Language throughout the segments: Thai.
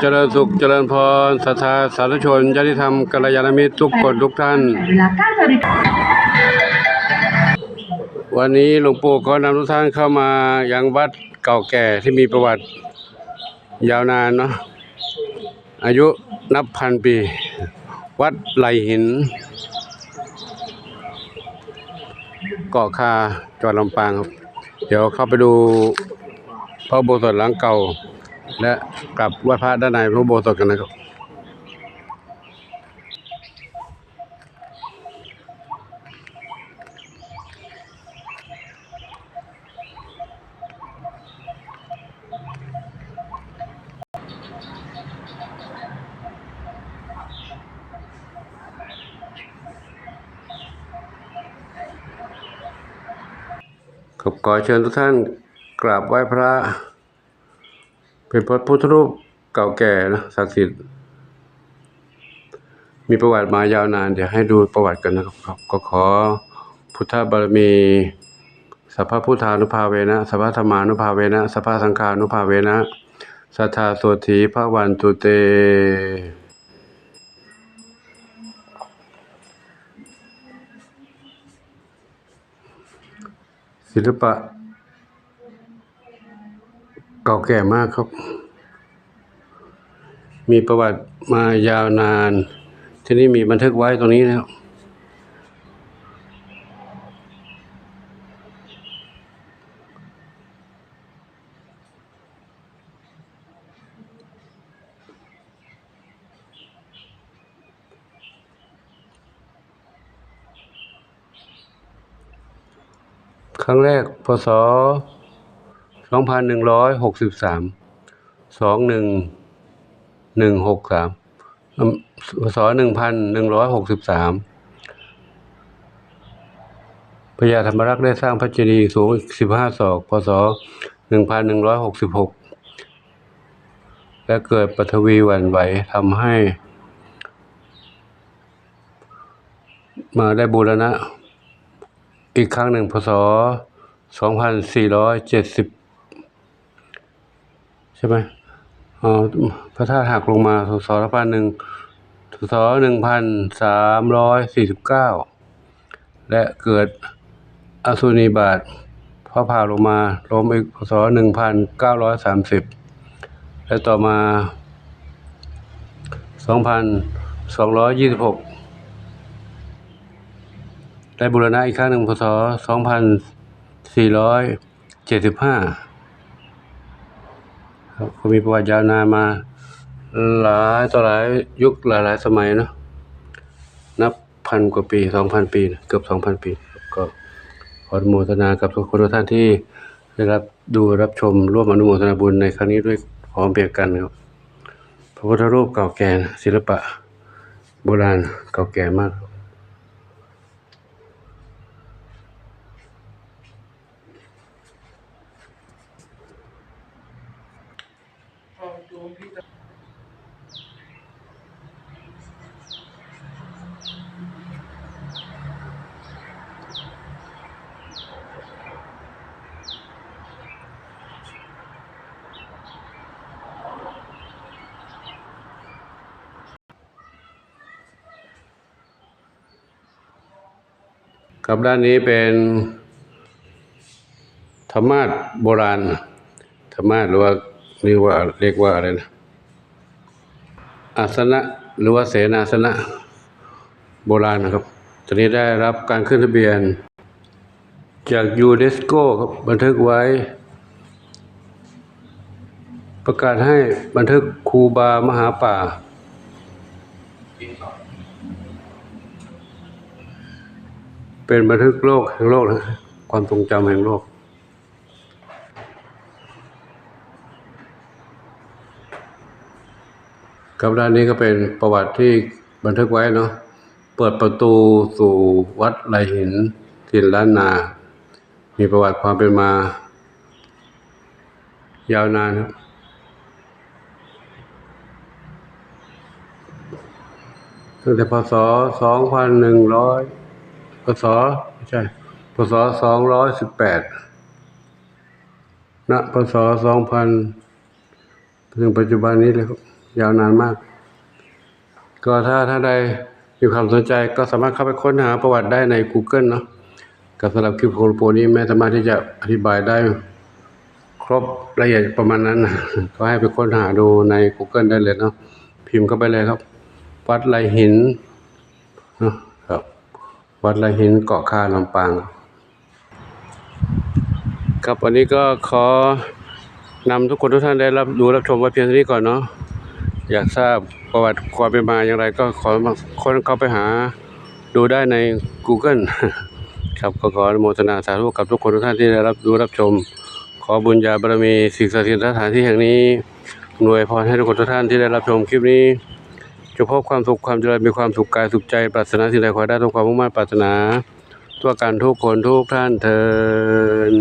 เจริญสุขเจริญพรศรัทธาสาธุชนญาติธรรมกัลยาณมิตรทุกคนทุกท่าน วันนี้หลวงปู่ก็นำทุกท่านเข้ามายังวัดเก่าแก่ที่มีประวัติยาวนานเนาะอายุนับพันปี วัดไหลหินเกาะคาจังหวัดลำปางครับ เดี๋ยวเข้าไปดูพระอุโบสถหลังเก่า และกลับไหว้พระด้านในพระโบสถกันนะครับขอบขอเชิญทุกท่านกราบไหว้พระ เป็นพระพุทธรูปเก่าแก่นะศักดิ์สิทธิ์มีประวัติมายาวนาน เดี๋ยวให้ดูประวัติกันนะครับ ก็ขอพุทธบารมีสัพพพุทธานุภาเวนะสัพพธรรมานุภาเวนะสัพพสังฆานุภาเวนะสัทธาโสธีพระวันตุเต ศิลปะ เก่าแก่มากครับ มีประวัติมายาวนาน ที่นี่มีบันทึกไว้ตรงนี้นะครับครั้งแรกพศ สองพันหนึ่งร้อยหกสิบสามสองหนึ่งหนึ่งหกสามสหนึ่งพันหนึ่งร้อยหกสิบสามพญาธรรมรักษ์ได้สร้างพระเจดีย์สูงสิบห้าศอก พศหนึ่งพันหนึ่งร้อยหกสิบหกและเกิดปฐวีหวั่นไหวทำให้ มาได้บูรณะ อีกครั้งหนึ่งพศ 2470 ใช่ไหมอ๋อพระธาตุหักลงมาพศละพันหนึ่งพศหนึ่งพันสามร้อยสี่สิบเก้าและเกิดอสุนีบาตพระผ่าลงมาล้มอีกพศหนึ่งพันเก้าร้อยสามสิบและต่อมาสองพันสองร้อยยี่สิบหกได้บูรณะอีกครั้งหนึ่งพศสองพันสี่ร้อยเจ็ดสิบห้า ครับก็มีประวัติยาวนานมา หลายต่อหลายยุคหลายหลายสมัยเนอะนับพันกว่าปีสองพันปีนะเกือบสองพันปีก็ขออนุโมทนากับทุกคนทุกท่านที่ได้รับดูรับชมร่วมอนุโมทนาบุญในครั้งนี้ด้วยพร้อมเพียงกันครับพระพุทธรูปเก่าแก่นศิลปะ โบราณเก่าแก่มาก ครับด้านนี้เป็นธรรมาสน์โบราณธรรมาสหรือว่าเรียกว่าเรียกว่าอะไรนะอาสนะหรือว่าเสนาสนะโบราณนะครับตอนนี้ได้รับการขึ้นทะเบียน จากยูเนสโกครับบันทึกไว้ ประกาศให้บันทึกคูบามหาป่า เป็นบันทึกโลกแห่งโลกนะความทรงจำแห่งโลก ครับด้านนี้ก็เป็นประวัติที่บันทึกไว้เนาะเปิดประตูสู่วัดไหลหินถิ่นล้านนา มีประวัติความเป็นมา ยาวนานครับตั้งแต่พศสอง พศไม่ใช่พศสองร้อยสิบแปดณพศสองพันถึงปัจจุบันนี้เลยยาวนานมาก ก็ถ้าถ้าใดมีความสนใจก็สามารถเข้าไปค้นหาประวัติได้ใน Google เนาะกับสำหรับคลิปของหลวงปู่นี้ไม่สามารถที่จะอธิบายได้ครบละเอียดประมาณนั้น ก็ให้ไปค้นหาดูใน Google ได้เลยเนาะพิมพ์เข้าไปเลยครับ วัดไรหินเนาะ วัดไรหินเกาะคาลำปาง ครับวันนี้ก็ขอนำทุกคนทุกท่านได้รับดูรับชมไว้เพียงเท่านี้ก่อนเนาะอยากทราบประวัติความเป็นมาอย่างไรก็ขอค้นเข้าไปหาดูได้ใน Google ครับก็ขออนุโมทนาสาธุกับทุกคนทุกท่านที่ได้รับดูรับชม ขอบุญญาบารมีสิ่งศักดิ์สิทธิ์สถานที่แห่งนี้หน่วยพรให้ทุกคนทุกท่านที่ได้รับชมคลิปนี้ จงพบความสุขความเจริญมีความสุขกายสุขใจปรารถนาสิ่งใดขอได้ทุกความมุ่งมั่นปรารถนาทั่วกันทุกคนทุกท่านเทิน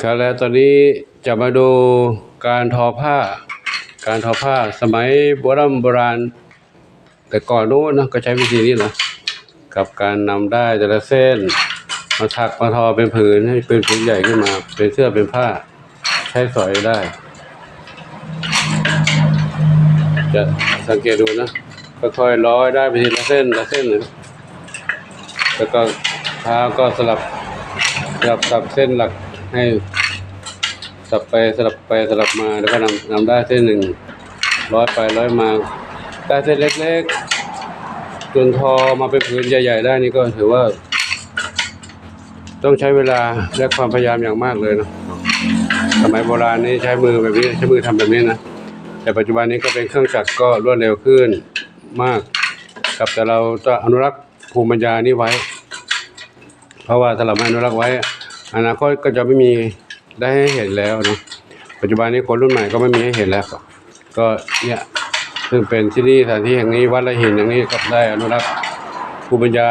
ครับแล้วตอนนี้จะมาดูการทอผ้า การทอผ้าสมัยโบราณโบราณ แต่ก่อนโน้นนะก็ใช้วิธีนี้นะกับการนำได้แต่ละเส้น มาถักมาทอเป็นผืนให้เป็นผืนใหญ่ขึ้นมา เป็นเสื้อเป็นผ้า ใช้สอยได้ จะสังเกตดูนะค่อยๆร้อยได้ไปทีละเส้นละเส้นนะแล้วก็เท้าก็สลับสลับกับเส้นหลักให้สลับไปสลับไปสลับมาแล้วก็นำนำได้เส้นหนึ่งร้อยไปร้อยมาได้เส้นเล็กๆจนทอมาเป็นผืนใหญ่ ๆ ได้นี่ก็ถือว่า ต้องใช้เวลาและความพยายามอย่างมากเลยนะสมัยโบราณนี่ใช้มือแบบนี้ใช้มือทำแบบนี้นะ แต่ปัจจุบันนี้ก็เป็นเครื่องจักรก็รวดเร็วขึ้นมากครับแต่เราจะอนุรักษ์ภูมิปัญญานี้ไว้ เพราะว่าถ้าเราไม่อนุรักษ์ไว้ อนาคตก็จะไม่มีได้ให้เห็นแล้วนะปัจจุบันนี้คนรุ่นใหม่ก็ไม่มีให้เห็นแล้ว ก็เนี่ยซึ่งเป็นที่นี่สถานที่แห่งนี้วัดละหินอย่างนี้ก็ได้อนุรักษ์ภูมิปัญญา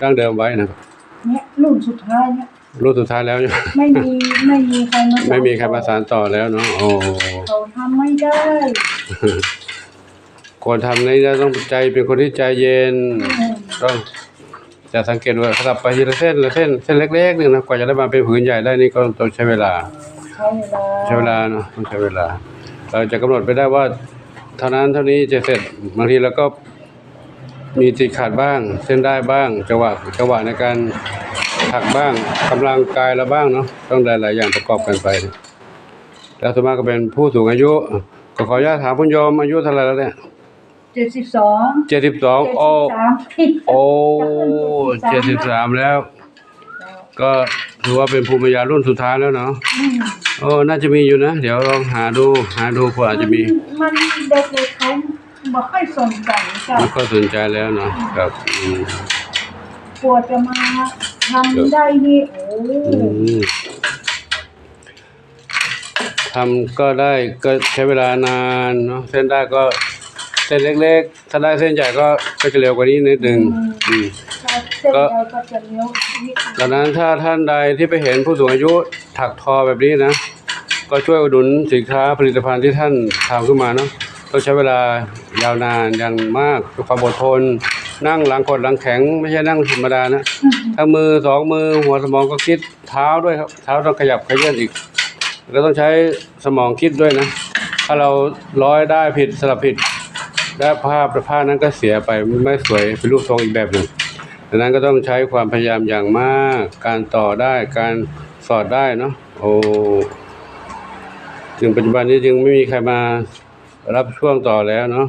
ดั้งเดิมไว้นะครับ เนี่ยรุ่นสุดท้ายเนี่ย รุ่นสุดท้ายแล้ว ไม่มีไม่มีใครมาสอนไม่มีใครมาสานต่อแล้วเนาะโอ้เขาทำไม่ได้คนทำนี่จะต้องใจเป็นคนที่ใจเย็นต้องจะสังเกตว่าสลับไปทีละเส้นละเส้นเส้นเล็กๆนึงนะกว่าจะได้มาเป็นผืนใหญ่ได้นี่ก็ต้องใช้เวลา ใช้เวลาใช้เวลาเนาะต้องใช้เวลา เราจะกำหนดไปได้ว่าเท่านั้นเท่านี้จะเสร็จบางทีเราก็มีติดขาดบ้าง เส้นได้บ้างจังหวะจังหวะในการ ถักบ้างกำลังกายเราบ้างเนาะต้องหลายๆอย่างประกอบกันไป แล้วส่วนมากก็เป็นผู้สูงอายุ ก็ขออนุญาตถามคุณโยมอายุเท่าไหร่แล้วเนี่ยเจ็ดสิบสองเจ็ดสิบสองเจ็ดโอ้สิบสามผิดโอ้เจ็ดสิบสามแล้ว ก็ถือว่าเป็นภูมิปัญญารุ่นสุดท้ายแล้วเนาะอืมโอ้น่าจะมีอยู่นะ เดี๋ยวลองหาดูหาดูเผื่ออาจจะมี มันเด็กๆเขาบ่ค่อยสนใจจ้ะไม่ค่อยสนใจแล้วเนาะครับอืมปวดจะมา ทำได้นี่โอ้อืมทำก็ได้ก็ใช้เวลานานเนาะเส้นได้ก็เส้นเล็กๆ ถ้าได้เส้นใหญ่ก็ก็จะเร็วกว่านี้นิดนึงอืมถ้าเส้นใดก็จะเลี้ยวนิดดังนั้นถ้าท่านใดที่ไปเห็นผู้สูงอายุถักทอแบบนี้นะ ก็ช่วยอุดหนุนสินค้าผลิตภัณฑ์ที่ท่านทำขึ้นมาเนาะต้องใช้เวลายาวนานอย่างมากด้วยความอดทน นั่งหลังกดหลังแข็งไม่ใช่นั่งธรรมดานะอืมทั้งมือสองมือหัวสมองก็คิดเท้าด้วยครับ เท้าต้องขยับขยื่นอีก แล้วต้องใช้สมองคิดด้วยนะ ถ้าเราร้อยได้ผิดสลับผิดและภาพผ้านั้นก็เสียไปไม่สวยเป็นรูปทรงอีกแบบหนึ่งดังนั้นก็ต้องใช้ความพยายามอย่างมาก การต่อได้การสอดได้เนาะโอ้ถึงปัจจุบันนี้จึงไม่มีใครมารับช่วงต่อแล้วเนาะ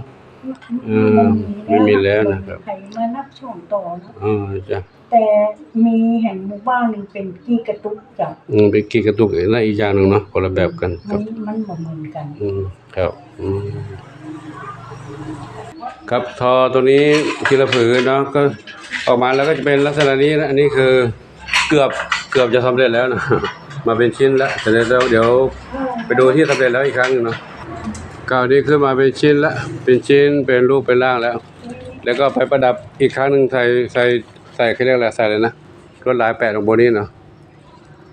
เออไม่มีแล้วนะครับใครมานับช่วงต่อนะอ๋อจ้ะแต่มีแห่งหมู่บ้านหนึ่งเป็นกี้กระตุกจ้ะอืมเป็นกีกระตุกอีกนะอีกอย่างหนึ่งเนาะคนละแบบกันคมัรับนมันบ่เหมือนกัน อืมครับอืมครับทอตัวนี้ทีละผืนเนาะก็ออกมาแล้วก็จะเป็นลักษณะนี้นะอันนี้คือเกือบเกือบจะสำเร็จแล้วนะมาเป็นชิ้นแล้วแต่เดี๋ยวเดี๋ยวไปดูที่สำเร็จแล้วอีกครั้งหนึงเนาะ ก็อันนี้ขึ้นมาเป็นชิ้นละเป็นชิ้นเป็นรูปเป็นร่างแล้ว แล้วก็ไปประดับอีกครั้งหนึ่งใส่ใส่ใส่เขาเรียกอะไรใส่เลยนะลวดลายแปะลงบนนี้เนาะ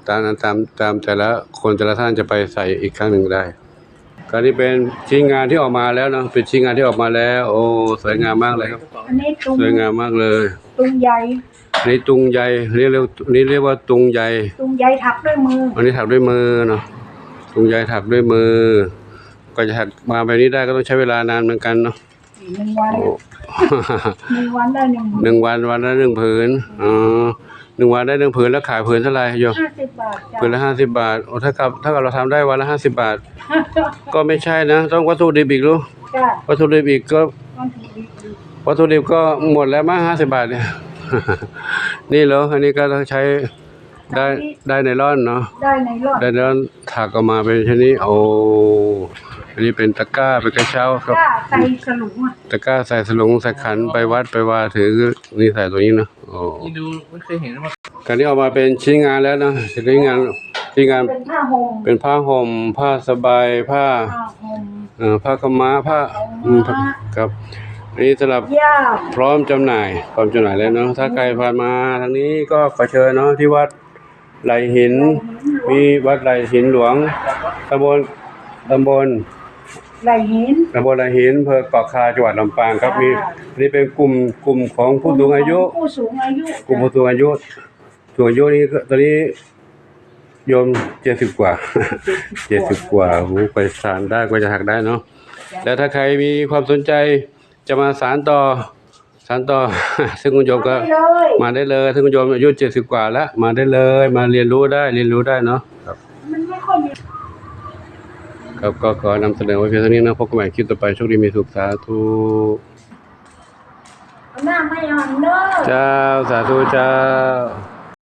ตามนั้นตามตามแต่ละคนแต่ละท่านจะไปใส่อีกครั้งหนึ่งได้ก็นี่เป็นชิ้นงานที่ออกมาแล้วเนาะเป็นชิ้นงานที่ออกมาแล้ว โอ้สวยงามมากเลยครับ อันนี้ตุงสวยงามมากเลยตุงใยอันนี้ตุงใยเรียกเรียกอันนี้เรียกว่าตุงใยตุงใยถักด้วยมือ อันนี้ถักด้วยมือเนาะตุงใยถักด้วยมือ ก็จะถักมาแบบนี้ได้ก็ต้องใช้เวลานานเหมือนกันเนาะหนึ่งวันโอ้ หนึ่งวันได้หนึ่งหนึ่งวันวันละหนึ่งผืนอ๋อหนึ่งวันได้หนึ่งผืนแล้วขายผืนเท่าไหร่โยมห้าสิบบาทจ้ะผืนละห้าสิบบาทโอ้ถ้ากับถ้ากับเราทำได้วันละห้าสิบบาท ก็ไม่ใช่นะ ต้องวัตถุดิบอีกรู้จ้ะวัตถุดิบอีกก็ มันถูกดีดีวัตถุดิบก็หมดแล้วมั้งห้าสิบบาทเนี่ย นี่เหรออันนี้ก็ต้องใช้ได้ได้ในร่อนเนาะ ได้ในรอดได้ในร่อนถักออกมาเป็นชนิดโอ้ อันนี้เป็นตะกร้าเป็นกระเช้าครับ จ้าใส่สลุงอะตะกร้าใส่สลงใส่ขันไปวัดไปวาถือนี่ใส่ตัวนี้เนาะโอ้นี่ดูไม่เคยเห็นมาการนี้ออกมาเป็นชิ้นงานแล้วนะชิ้นงานชิ้นงานเป็นผ้าห่มเป็นผ้าห่มผ้าสบายผ้าผ้าห่มเอ่อผ้าขาวม้าผ้าอืมผ้าครับอันนี้สำหรับ ย่ามพร้อมจำหน่ายพร้อมจำหน่ายแล้วเนาะถ้าใครผ่านมาทางนี้ก็ขอเชิญเนาะที่วัดไหลหิน มีวัดไหลหินหลวงตำบลตำบล ไหลหิน ตำบลไหลหินอำเภอเกาะคาจังหวัดลำปางครับมีอันนี้เป็นกลุ่มกลุ่มของผู้สูงอายุ ผู้สูงอายุกลุ่มผู้สูงอายุสูงอายุนี่ก็ตอนนี้โยมเจ็ดสิบกว่า เจ็ดสิบกว่าโอ้โหไปสารได้ก็จะหักได้เนาะแล้วถ้าใครมีความสนใจจะมาสารต่อสารต่อ ซึ่งคุณโยมก็ไปเลยมาได้เลยซึ่งคุณโยมอายุเจ็ดสิบกว่าแล้วมาได้เลย มาเรียนรู้ได้เรียนรู้ได้เนาะครับมันไม่ค่อยมี ครับก็ขอนำเสนอไว้เพียงเท่านี้นะพบกันใหม่คลิปต่อไปโชคดีมีสุขสาธุหน้าไม่อ่อนเด้อ เจ้าสาธุเจ้า